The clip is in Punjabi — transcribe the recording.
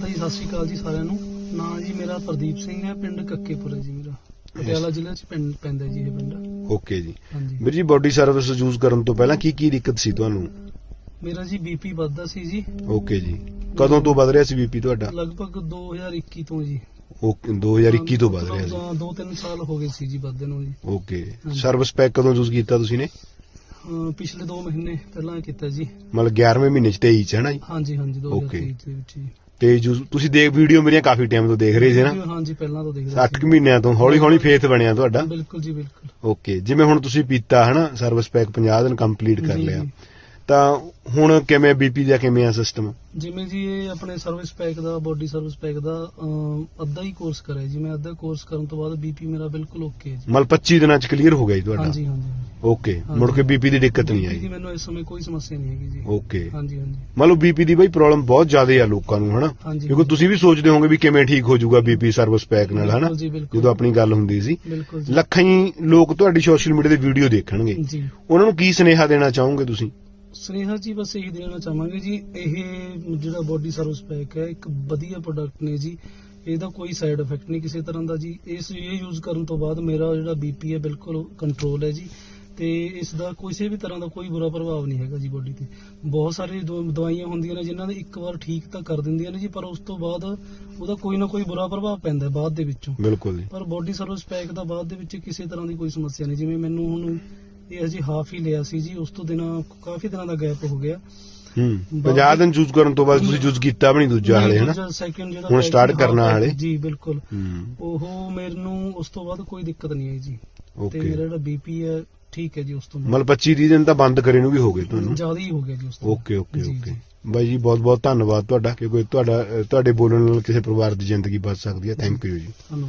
ਤਾਂ ਜੀ ਸਤਿ ਸ਼੍ਰੀ ਅਕਾਲ ਜੀ ਸਾਰਿਆਂ ਨੂੰ। ਨਾਂ ਜੀ ਮੇਰਾ ਪ੍ਰਦੀਪ ਸਿੰਘ ਹੈ ਪਿੰਡ ਕੱਕੇਪੁਰ ਹੈ ਜੀ ਮੇਰਾ। ਪਟਿਆਲਾ ਜ਼ਿਲ੍ਹੇ ਚ ਪਿੰਡ ਪੈਂਦਾ ਜੀ ਇਹ ਪਿੰਡ। ਓਕੇ ਜੀ। ਹਾਂਜੀ। ਵੀਰ ਜੀ ਬਾਡੀ ਸਰਵਿਸ ਯੂਜ਼ ਕਰਨ ਤੋਂ ਪਹਿਲਾਂ ਕੀ ਕੀ ਦਿੱਕਤ ਸੀ ਤੁਹਾਨੂੰ? ਮੇਰਾ ਜੀ ਬੀਪੀ ਵੱਧਦਾ ਸੀ ਜੀ। ਓਕੇ ਜੀ। ਕਦੋਂ ਤੋਂ ਵੱਧ ਰਿਹਾ ਸੀ ਬੀਪੀ ਤੁਹਾਡਾ? ਲਗਭਗ 2021 ਤੋਂ ਜੀ। ਓਕੇ 2021 ਤੋਂ ਵੱਧ ਰਿਹਾ ਸੀ। ਹਾਂ, ਦੋ ਤਿੰਨ ਸਾਲ ਹੋ ਗਏ ਸੀ ਜੀ ਵੱਧਦੇ ਨੂੰ ਜੀ। ਓਕੇ। ਸਰਵਿਸ ਪੈਕ ਕਦੋਂ ਯੂਜ਼ ਕੀਤਾ ਤੁਸੀਂ ਨੇ? ਪਿਛਲੇ 2 ਮਹੀਨੇ ਪਹਿਲਾਂ ਕੀਤਾ ਜੀ। ਮਤਲਬ 11ਵੇਂ ਮਹੀਨੇ ਚ 23 ਚ ਹੈ ਨਾ ਜੀ? ਹਾਂਜੀ ਹਾਂਜੀ 2023 Okay. ਦੇ ਵਿੱਚ ਜੀ। ਤੇ ਯੂਜ਼- ਤੁਸੀਂ ਦੇਖ ਵੀਡੀਓ ਮੇਰੀਆਂ ਕਾਫੀ ਟਾਈਮ ਤੋਂ ਦੇਖ ਰਹੇ ਸੀ ਨਾ। ਹਾਂਜੀ ਪਹਿਲਾਂ ਤੋਂ ਦੇਖਦਾ 8 ਮਹੀਨਿਆਂ ਤੋਂ ਹੌਲੀ ਹੌਲੀ ਫੇਥ ਬਣਿਆ ਤੁਹਾਡਾ। ਬਿਲਕੁਲ ਜੀ ਬਿਲਕੁਲ। ਓਕੇ ਜਿਵੇਂ ਹੁਣ ਤੁਸੀਂ ਪੀਤਾ ਹਨਾ ਸਰਵਿਸ ਪੈਕ 50 ਦਿਨ ਕੰਪਲੀਟ ਕਰ ਜੀ, ਲਿਆ। ਜੀ। ਤਾਂ ਹੁਣ ਕਿਵੇਂ ਬੀਪੀ ਦਾ ਕਿਵੇਂ ਆ ਸਿਸਟਮ ਜਿਵੇਂ ਜੀ ਇਹ ਆਪਣੇ ਸਰਵਿਸ ਪੈਕ ਦਾ ਬੋਡੀ ਸਰਵਿਸ ਪੈਕ ਦਾ ਅਮ, ਅੱਧਾ ਹੀ ਕੋਰਸ ਕਰਿਆ ਜੀ। ਮੈਂ ਅੱਧਾ ਕੋਰਸ ਕਰਨ ਤੋਂ ਬਾਅਦ ਬੀਪੀ ਮੇਰਾ ਬਿਲਕੁਲ ਓਕੇ ਹੈ ਜੀ। ਮਤਲਬ 25 ਦਿਨਾਂ ਚ ਕਲੀਅਰ ਹੋ ਗਿਆ ਜੀ ਤੁਹਾਡਾ। ਹਾਂਜੀ ਹਾਂਜੀ। ਓਕੇ ਮੁੜ ਕੇ ਬੀਪੀ ਦੀ ਦਿੱਕਤ ਨਹੀਂ ਆਈ। ਮੈਨੂੰ ਇਸ ਸਮੇਂ ਕੋਈ ਸਮੱਸਿਆ ਨਹੀਂ ਹੈਗੀ ਜੀ। ਓਕੇ। ਹਾਂਜੀ ਹਾਂਜੀ। ਮਤਲਬ ਬੀਪੀ ਦੀ ਬਈ ਪ੍ਰੋਬਲਮ ਬਹੁਤ ਜ਼ਿਆਦਾ ਆ ਲੋਕਾਂ ਨੂੰ ਹਨਾ? ਹਾਂਜੀ। ਕਿਉਂਕਿ ਤੁਸੀਂ ਵੀ ਸੋਚਦੇ ਹੋਵੋਗੇ ਵੀ ਕਿਵੇਂ ਠੀਕ ਹੋ ਜਾਊਗਾ ਬੀਪੀ ਸਰਵਿਸ ਪੈਕ ਨਾਲ ਹਨਾ? ਬਿਲਕੁਲ ਜੀ, ਬਿਲਕੁਲ। ਜਦੋਂ ਆਪਣੀ ਗੱਲ ਹੁੰਦੀ ਸੀ। ਬਿਲਕੁਲ ਜੀ। ਲੱਖਾਂ ਹੀ ਲੋਕ ਤੁਹਾਡੀ ਸੋਸ਼ਲ ਮੀਡੀਆ ਤੇ ਵੀਡੀਓ ਦੇਖਣਗੇ। ਜੀ। ਉਹਨਾਂ ਨੂੰ ਕੀ ਸੁਨੇਹਾ ਦੇਣਾ ਚਾਹੋਗੇ ਤੁਸੀਂ? ਸਨੇਹਾ ਜੀ ਬਸ ਇਹੀ ਦੇਣਾ ਚਾਹਾਂਗੇ ਜੀ ਇਹ ਜਿਹੜਾ ਬੋਡੀ ਸਰਵਿਸ ਪੈਕ ਹੈ ਇੱਕ ਵਧੀਆ ਪ੍ਰੋਡਕਟ ਨੇ ਜੀ। ਇਹਦਾ ਕੋਈ ਸਾਈਡ ਇਫੈਕਟ ਨਹੀਂ ਕਿਸੇ ਤਰ੍ਹਾਂ ਦਾ ਜੀ। ਇਸ ਇਹ ਯੂਜ਼ ਕਰਨ ਤੋਂ ਬਾਅਦ ਮੇਰਾ ਜਿਹੜਾ ਬੀਪੀ ਹੈ ਬਿਲਕੁਲ ਕੰਟਰੋਲ ਹੈ ਜੀ। ਤੇ ਇਸ ਦਾ ਕਿਸੇ ਵੀ ਤਰ੍ਹਾਂ ਦਾ ਕੋਈ ਬੁਰਾ ਪ੍ਰਭਾਵ ਨਹੀਂ ਹੈਗਾ ਜੀ ਬੋਡੀ ਤੇ। ਬਹੁਤ ਸਾਰੀ ਦਵਾ- ਦਵਾਈਆਂ ਹੁੰਦੀਆਂ ਨੇ ਜਿਨ੍ਹਾਂ ਦੇ ਇੱਕ ਵਾਰ ਠੀਕ ਤਾਂ ਕਰ ਦਿੰਦੀਆਂ ਨੇ ਜੀ ਪਰ ਉਸ ਤੋਂ ਬਾਅਦ ਉਹਦਾ ਕੋਈ ਨਾ ਕੋਈ ਬੁਰਾ ਪ੍ਰਭਾਵ ਪੈਂਦਾ ਹੈ ਬਾਅਦ ਦੇ ਵਿੱਚੋਂ। ਬਿਲਕੁਲ ਜੀ। ਪਰ ਬੋਡੀ ਸਰਵਿਸ ਪੈਕ ਦਾ ਬਾਅਦ ਦੇ ਵਿੱਚ ਕਿਸੇ ਤਰ੍ਹਾਂ ਦੀ ਕੋਈ ਸਮੱਸਿਆ ਨਹੀਂ। ਜਿਵੇਂ ਮੈਨੂੰ ਹੁਣ ਇਹ ਅਜੇ ਹਾਫ ਹੀ ਲਿਆ ਸੀ ਜੀ ਉਸ ਤੋਂ ਦਿਨਾਂ ਕਾਫੀ ਦਿਨਾਂ ਦਾ ਗੈਪ ਹੋ ਗਿਆ। ਹੂੰ। 50 ਦਿਨ ਯੂਜ਼ ਕਰਨ ਤੋਂ ਬਾਅਦ ਤੁਸੀਂ ਯੂਜ਼ ਕੀਤਾ ਵੀ ਨਹੀਂ ਦੂਜਾ ਹਾਲੇ ਹਨਾ? ਸੈਕਿੰਡ ਜਿਹੜਾ ਹੁਣ pack start ਸੀ, ਕਰਨਾ ਹਾਲੇ। ਜੀ ਬਿਲਕੁਲ। ਹੂੰ। ਉਹ ਮੈਨੂੰ ਉਸ ਤੋਂ ਬਾਅਦ ਕੋਈ ਦਿੱਕਤ ਨਹੀਂ ਆਈ ਜੀ। ਤੇ ਮੇਰਾ ਜਿਹੜਾ ਬੀਪੀ ਹੈ ਠੀਕ ਹੈ ਜੀ ਉਸ ਤੋਂ ਮਤਲਬ 25 30 ਦਿਨ ਤਾਂ ਬੰਦ ਕਰੇ ਨੂੰ ਵੀ ਹੋ ਗਏ ਤੁਹਾਨੂੰ। ਜ਼ਿਆਦਾ ਹੀ ਹੋ ਗਿਆ ਜੀ ਉਸ ਤੋਂ ਓਕੇ ਓਕੇ ਜੀ, ਓਕੇ। ਜੀ। ਬਾਈ ਜੀ ਬਹੁਤ ਬਹੁਤ ਧੰਨਵਾਦ ਤੁਹਾਡਾ ਕਿਉਂਕਿ ਤੁਹਾਡਾ ਤੁਹਾਡੇ ਬੋਲਣ ਨਾਲ ਕਿਸੇ ਪਰਿਵਾਰ ਦੀ ਜ਼ਿੰਦਗੀ ਬਚ ਸਕਦੀ ਹੈ। ਥੈਂਕ ਯੂ ਜੀ। ਧੰਨਵਾਦ।